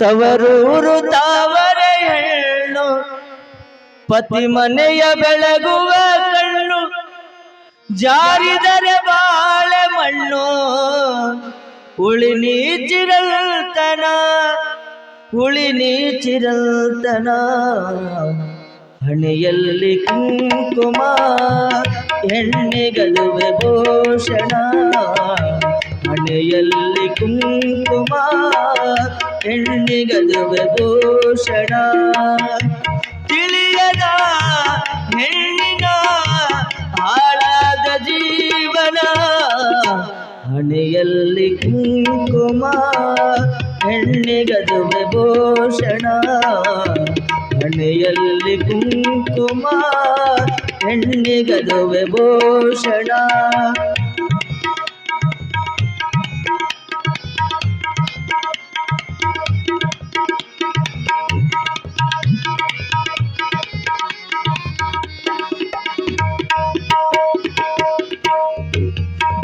ತವರೂರು ತಾವರೆ ಹೆಣ್ಣು ಪತಿ ಮನೆಯ ಬೆಳಗುವ ಕಣ್ಣು ಜಾರಿದರೆ ಬಾಳೆ ಮಣ್ಣು ಉಳಿ ನೀಚಿರಲ್ತನ ಉಳಿ ನೀಚಿರಲ್ತನ ಹಣೆಯಲ್ಲಿ ಕುಂಕುಮ ಎಣ್ಣೆಗಲುವೆ ಭೂಷಣ ಹಣೆಯಲ್ಲಿ ಕುಂಕುಮ ಎಣ್ಣೆಗಲುವೆ ಭೂಷಣ ತಿಳಿಯದ ಹೆಣ್ಣಿನ ಹಾಳಾದ ಜೀವನ, ಹಣೆಯಲ್ಲಿ ಕುಂಕುಮ ಹೆಣ್ಣಿಗದುವೆ ಭೂಷಣ ಹಣೆಯಲ್ಲಿ ಕುಂಕುಮ ಹೆಣ್ಣಿಗದುವೆ ಭೂಷಣ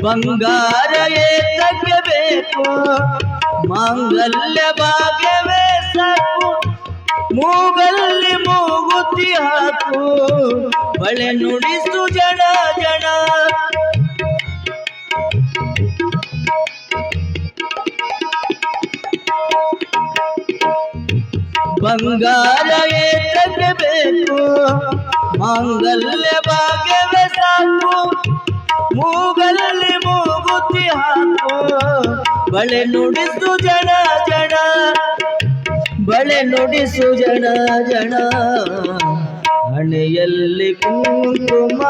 ಬಂಗಾರ ಏತಕ್ಕೆ ಬೇಕು ಮಾಂಗಲ್ಯ ಭಾಗ್ಯವೇ ಸಾಕು ಮೂಗಲ್ಲಿ ಮೂಗುತಿ ಹಾಕು ಬಳೆ ನುಡಿಸು ಜನ ಜನ ಬಂಗಾರ ಏತಕ್ಕೆ ಬೇಕು ಮಾಂಗಲ್ಯ ಭಾಗ್ಯವೇ ಸಾಕು ಮೂಗಲ್ಲಿ ಮೂಗುತ್ತಿ ಹಾಕು. ಬಳೆ ನುಡಿಸು ಜನ ಜನ. ಬಳೆ ನುಡಿಸು ಜನ ಜನ. ಹಣೆಯಲ್ಲಿ ಕುಂಕುಮ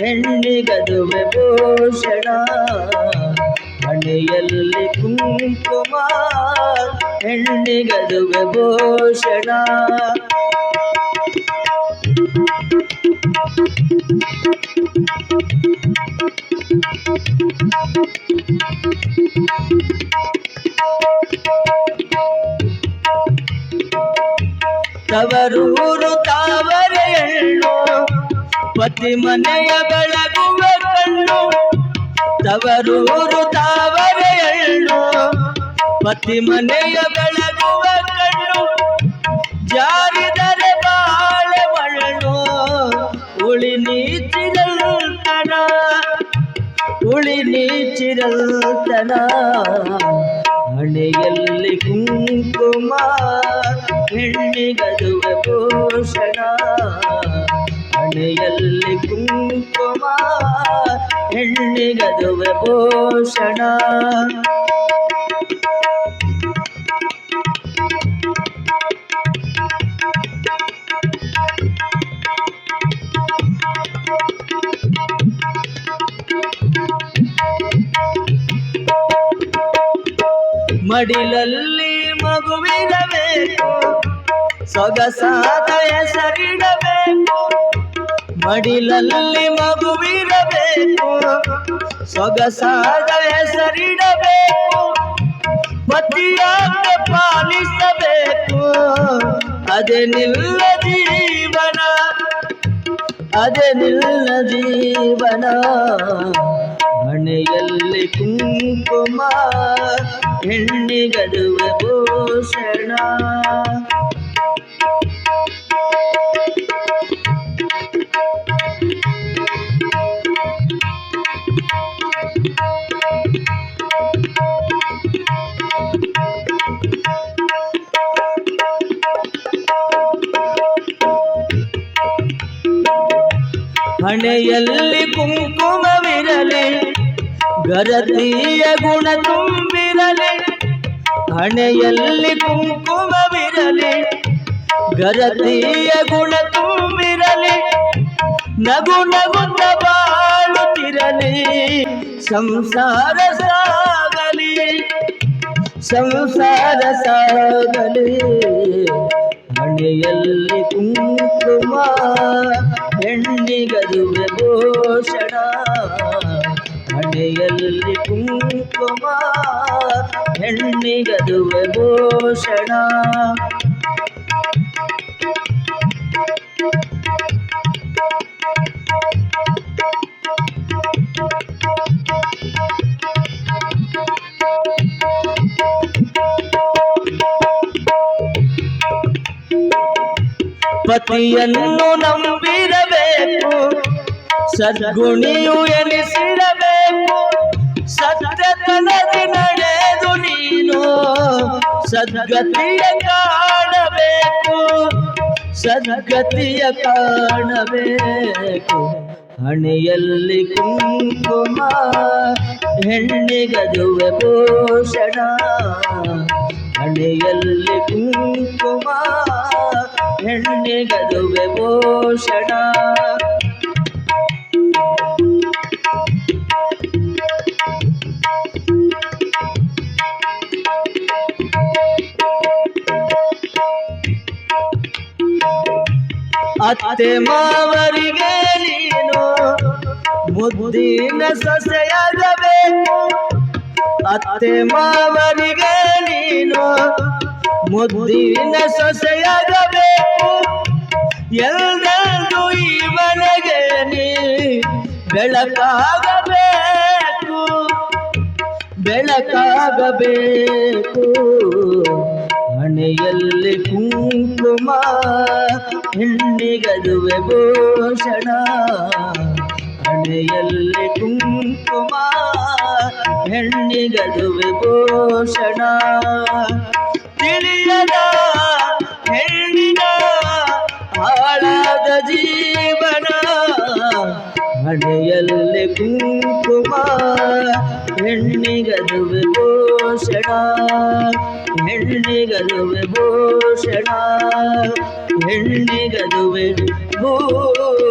ಹೆಣ್ಣಿಗದುವೆ ಭೂಷಣ ಹಣೆಯಲ್ಲಿ ಕುಂಕುಮ ಹೆಣ್ಣಿಗದುವೆ ಭೂಷಣ ತವರೂರು ತಾವರೆ ಹೆಣ್ಣು ಪತಿ ಮನೆಯ ಬೆಳಗುವ ಕಣ್ಣು. ತವರೂರು ತಾವರೆ ಹೆಣ್ಣು ಪತಿ ಮನೆಯ ಬೆಳಗುವ ಉಳಿ ನೀಚಿರಲ್ತನ. ಹಣೆಯಲ್ಲಿ ಕುಂಕುಮ ಹೆಣ್ಣಿಗದುವ ಪೋಷಣ. ಹಣೆಯಲ್ಲಿ ಕುಂಕುಮ ಹೆಣ್ಣಿಗದುವ ಭೂಷಣ ಮಡಿಲಲ್ಲಿ ಮಗುವಿರಬೇಕು ಸೊಗಸಾದ ಹೆಸರಿಡಬೇಕು. ಮಡಿಲಲ್ಲಿ ಮಗುವಿರಬೇಕು. ಸೊಗಸಾದ ಹೆಸರಿಡಬೇಕು. ಪತಿಯಾಗ ಪಾಲಿಸಬೇಕು. ಅದೇ ನಿಲ್ಲ ಜೀವನ. ಅದೇ ನಿಲ್ಲ ಜೀವನ. ಮನೆಯಲ್ಲಿ ಕುಂಕುಮ ಹೆಣ್ಣಿಗದುವ ಭೂಷಣ ಹಣೆಯಲ್ಲಿ ಕುಂಕುಮವಿರಲಿ ಗರತಿಯ ಗುಣ ತುಂಬಿರಲಿ, ಹಣೆಯಲ್ಲಿ ಕುಂಕುಮವಿರಲಿ. ಗರತಿಯ ಗುಣ ತುಂಬಿರಲಿ, ನಗು ನಗುತ್ತ ಬಾಳುತ್ತಿರಲಿ. ಸಂಸಾರ ಸಾಗಲಿ ಸಂಸಾರ ಸಾಗಲಿ. ಹಣೆಯಲ್ಲಿ ಕುಂಕುಮ ಹೆಣ್ಣಿಗದುವೆ ಭೂಷಣ ಕೈಯಲ್ಲಿ ಕುಂಕುಮ ಹೆಣ್ಣಿಗದುವೆ ಭೂಷಣ. ಪತಿಯನ್ನು ನಂಬಿರಬೇಕು. ಸದ್ಗುಣಿಯು ಎನಿಸಿರಬೇಕು ಸತ್ಯತನದಿ ನಡೆದು ನೀನು ಸದ್ಗತಿಯ ಕಾಣಬೇಕು. ಸದ್ಗತಿಯ ಕಾಣಬೇಕು. ಹಣೆಯಲ್ಲಿ ಕುಂಕುಮ, ಹೆಣ್ಣಿಗದುವೆ ಭೂಷಣ ಹಣೆಯಲ್ಲಿ ಕುಂಕುಮ, ಹೆಣ್ಣಿಗದುವೆ ಭೂಷಣ ಅತ್ತೆ ಮಾವರಿಗೆ ನೀನು ಮುದ್ದಿನ ಸೊಸೆಯಾಗಬೇಕು. ಅತ್ತೆ ಮಾವರಿಗೆ ನೀನು ಮುದ್ದಿನ ಸೊಸೆಯಾಗಬೇಕು. ಎಲ್ಲರೂ ಈ ಮನೆಗೆ ನೀ ಬೆಳಕಾಗಬೇಕು. ಬೆಳಕಾಗಬೇಕು. ಹಣೆಯಲ್ಲಿ ಕುಂಕುಮ ಹೆಣ್ಣಿಗದುವೆ ಭೂಷಣ. ಹಣೆಯಲ್ಲಿ ಕುಂಕುಮ ಹೆಣ್ಣಿಗದುವೆ ಭೂಷಣ. ತಿಳಿಯದ ಹೆಣ್ಣಿನ ಹಾಳಾದ ಜೀವನ. ಹಣೆಯಲ್ಲಿ ಕುಂಕುಮ ಹೆಣ್ಣಿಗದುವೆ ಭೂಷಣ ಹೆಣ್ಣಿಗದುವೆ ಭೂಷಣ ಹೆಣ್ಣಿಗದುವೆ ಭೂಷಣ